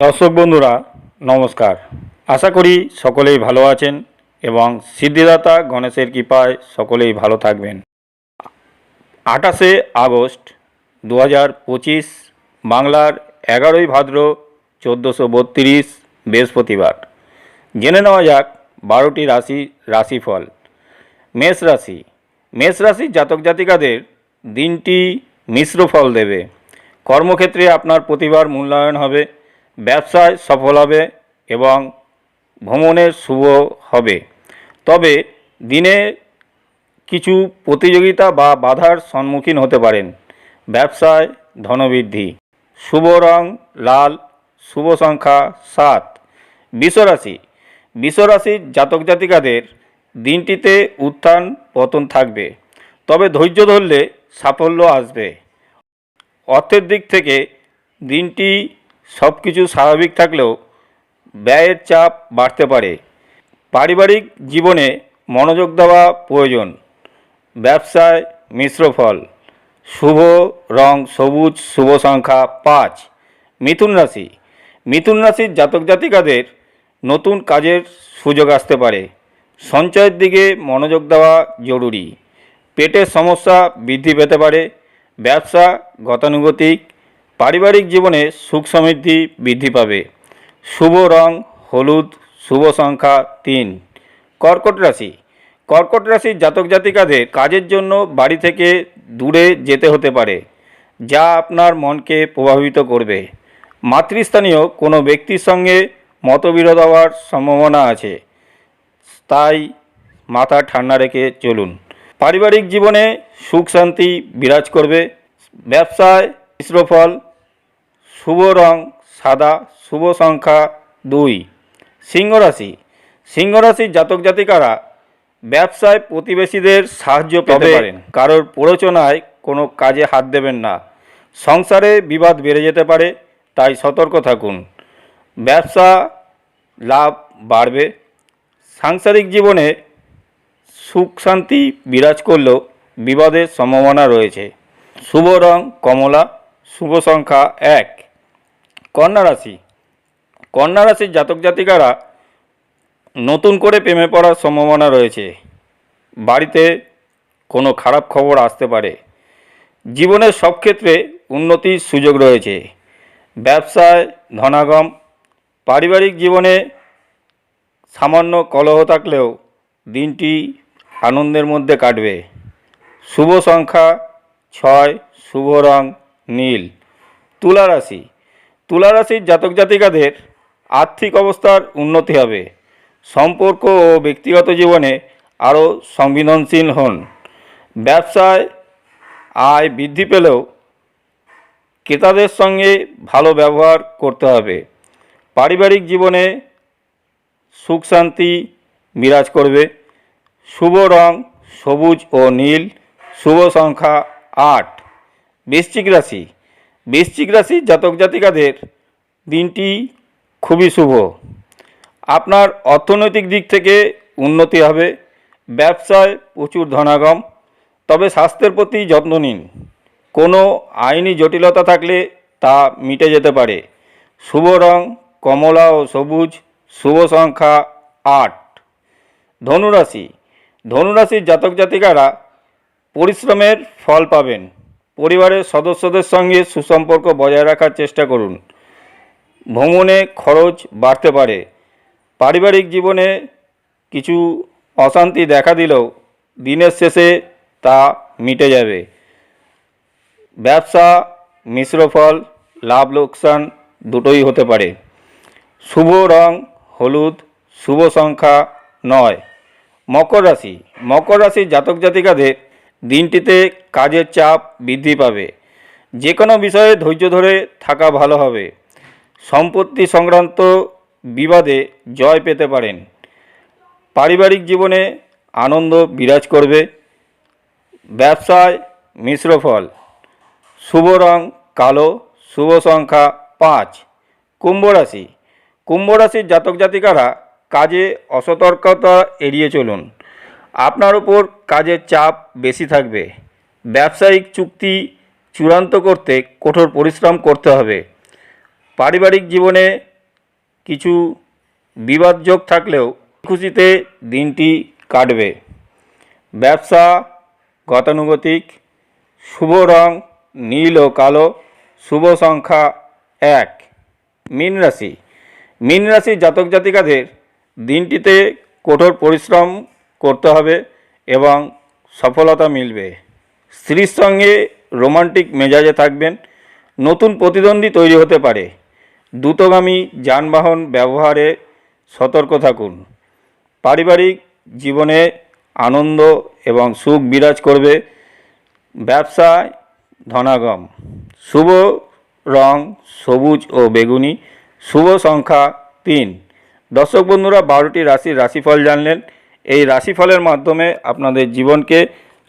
দর্শক বন্ধুরা, নমস্কার। আশা করি সকলেই ভালো আছেন এবং সিদ্ধিদাতা গণেশের কৃপায় সকলেই ভালো থাকবেন। আঠাশে আগস্ট দু পঁচিশ, বাংলার এগারোই ভাদ্র চোদ্দোশো বত্রিশ, বৃহস্পতিবার। জেনে নেওয়া যাক বারোটি রাশি, রাশিফল। মেষ রাশি। মেষ রাশির জাতক জাতিকাদের দিনটি মিশ্র ফল দেবে। কর্মক্ষেত্রে আপনার প্রতিভার মূল্যায়ন হবে। ব্যবসায় সফল হবে এবং ভ্রমণের শুভ হবে। তবে দিনে কিছু প্রতিযোগিতা বা বাধার সম্মুখীন হতে পারেন। ব্যবসায় ধনবৃদ্ধি, শুভ রং লাল, শুভ সংখ্যা সাত। বিশ্বরাশি বিশ্বরাশির জাতক জাতিকাদের দিনটিতে উত্থান পতন থাকবে, তবে ধৈর্য ধরলে সাফল্য আসবে। অর্থের দিক থেকে দিনটি সব কিছু স্বাভাবিক থাকলেও ব্যয়ের চাপ বাড়তে পারে। পারিবারিক জীবনে মনোযোগ দেওয়া প্রয়োজন। ব্যবসায় মিশ্র ফল। শুভ রং, সবুজ, শুভ সংখ্যা পাঁচ। মিথুন রাশি। মিথুন রাশির জাতক জাতিকাদের নতুন কাজের সুযোগ আসতে পারে। সঞ্চয়ের দিকে মনোযোগ দেওয়া জরুরি। পেটের সমস্যা বৃদ্ধি পেতে পারে। ব্যবসা গতানুগতিক পারিবারিক জীবনে সুখ সমৃদ্ধি বৃদ্ধি পাবে। শুভ রং, হলুদ, শুভ সংখ্যা তিন। কর্কট রাশি। কর্কট রাশির জাতক জাতিকাদের কাজের জন্য বাড়ি থেকে দূরে যেতে হতে পারে, যা আপনার মনকে প্রভাবিত করবে। মাতৃস্থানীয় কোনো ব্যক্তির সঙ্গে মতবিরোধ হওয়ার সম্ভাবনা আছে, তাই মাথা ঠান্ডা রেখে চলুন। পারিবারিক জীবনে সুখ শান্তি বিরাজ করবে, ব্যবসায় মিশ্র ফল শুভ রং সাদা শুভ সংখ্যা দুই। সিংহ রাশি। সিংহ রাশির জাতক জাতিকারা ব্যবসায় প্রতিবেশীদের সাহায্য পেতে পারেন। কারোর প্ররোচনায় কোনো কাজে হাত দেবেন না। সংসারে বিবাদ বেড়ে যেতে পারে তাই সতর্ক থাকুন। ব্যবসা লাভ বাড়বে। সাংসারিক জীবনে সুখ শান্তি বিরাজ করলেও বিবাদের সম্ভাবনা রয়েছে। শুভ রং কমলা শুভ সংখ্যা এক। কন্যা রাশি। কন্যা রাশির জাতক জাতিকারা নতুন করে প্রেমে পড়ার সম্ভাবনা রয়েছে। বাড়িতে কোনো খারাপ খবর আসতে পারে। জীবনের সব ক্ষেত্রে উন্নতির সুযোগ রয়েছে। ব্যবসায় ধনাগম, পারিবারিক জীবনে সামান্য কলহ থাকলেও দিনটি আনন্দের মধ্যে কাটবে। শুভ সংখ্যা, ছয়, শুভ রং, নীল। তুলা রাশি তুলা রাশির জাতক জাতিকাদের আর্থিক অবস্থার উন্নতি হবে। সম্পর্ক ও ব্যক্তিগত জীবনে আরও সংবেদনশীল হন। ব্যবসায় আয় বৃদ্ধি পেলেও ক্রেতাদের সঙ্গে ভালো ব্যবহার করতে হবে। পারিবারিক জীবনে সুখ শান্তি বিরাজ করবে। শুভ রং সবুজ ও নীল, শুভ সংখ্যা আট। বৃশ্চিক রাশি বৃশ্চিক রাশির জাতক জাতিকাদের দিনটি খুবই শুভ। আপনার অর্থনৈতিক দিক থেকে উন্নতি হবে, ব্যবসায় প্রচুর ধনাগম, তবে স্বাস্থ্যের প্রতি যত্ন নিন। কোনো আইনি জটিলতা থাকলে তা মিটে যেতে পারে। শুভ রং, কমলা ও সবুজ, শুভ সংখ্যা আট। ধনুরাশি। ধনুরাশির জাতক জাতিকারা পরিশ্রমের ফল পাবেন। পরিবারের সদস্যদের সঙ্গে সুসম্পর্ক বজায় রাখার চেষ্টা করুন। ভ্রমণে খরচ বাড়তে পারে। পারিবারিক জীবনে কিছু অশান্তি দেখা দিলেও দিনের শেষে তা মিটে যাবে। ব্যবসা, মিশ্র ফল, লাভ, লোকসান দুটোই হতে পারে। শুভ রং, হলুদ, শুভ সংখ্যা নয়। মকর রাশি। মকর রাশির জাতক জাতিকাদের দিনটিতে কাজের চাপ বৃদ্ধি পাবে। যে কোনো বিষয়ে ধৈর্য ধরে থাকা ভালো হবে। সম্পত্তি সংক্রান্ত বিবাদে জয় পেতে পারেন। পারিবারিক জীবনে আনন্দ বিরাজ করবে। ব্যবসায় মিশ্র ফল। শুভ রং কালো, শুভ সংখ্যা পাঁচ। কুম্ভ রাশি। কুম্ভ রাশির জাতক জাতিকারা কাজে অসতর্কতা এড়িয়ে চলুন। আপনার উপর কাজের চাপ বেশি থাকবে। ব্যবসায়িক চুক্তি চূড়ান্ত করতে কঠোর পরিশ্রম করতে হবে। পারিবারিক জীবনে কিছু বিবাদযোগ থাকলেও খুশিতে দিনটি কাটবে। ব্যবসা গতানুগতিক, শুভ রং নীল ও কালো, শুভ সংখ্যা এক। মীন রাশি। মীন রাশির জাতক জাতিকাদের দিনটিতে কঠোর পরিশ্রম করতে হবে এবং সফলতা মিলবে। স্ত্রীর সঙ্গে রোমান্টিক মেজাজে থাকবেন। নতুন প্রতিদ্বন্দ্বী তৈরি হতে পারে। দ্রুতগামী যানবাহন ব্যবহারে সতর্ক থাকুন। পারিবারিক জীবনে আনন্দ এবং সুখ বিরাজ করবে। ব্যবসায় ধনাগম। শুভ রং সবুজ ও বেগুনি। শুভ সংখ্যা তিন। দর্শক বন্ধুরা, বারোটি রাশির রাশিফল জানলেন। এই রাশিফলের মাধ্যমে আপনাদের জীবনকে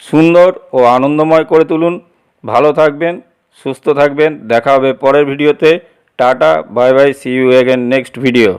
সুন্দর ও আনন্দময় করে তুলুন। ভালো থাকবেন, সুস্থ থাকবেন। দেখা হবে পরের ভিডিওতে। Tata, bye bye see you again next video